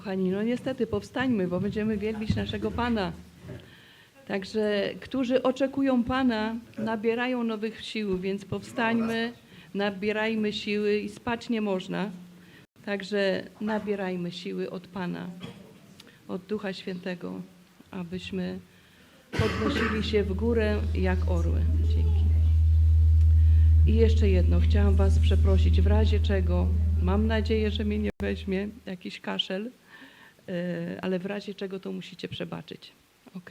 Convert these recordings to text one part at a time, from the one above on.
Kochani, no niestety powstańmy, bo będziemy wielbić naszego Pana. Także, którzy oczekują Pana, nabierają nowych sił, więc powstańmy, nabierajmy siły i spać nie można. Także nabierajmy siły od Pana, od Ducha Świętego, abyśmy podnosili się w górę jak orły. Dzięki. I jeszcze jedno, chciałam Was przeprosić, w razie czego, mam nadzieję, że mnie nie weźmie jakiś kaszel, ale w razie czego to musicie przebaczyć. Ok?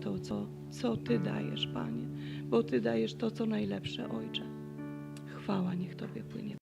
To, co, co Ty dajesz, Panie. Bo Ty dajesz to, co najlepsze, Ojcze. Chwała niech Tobie płynie,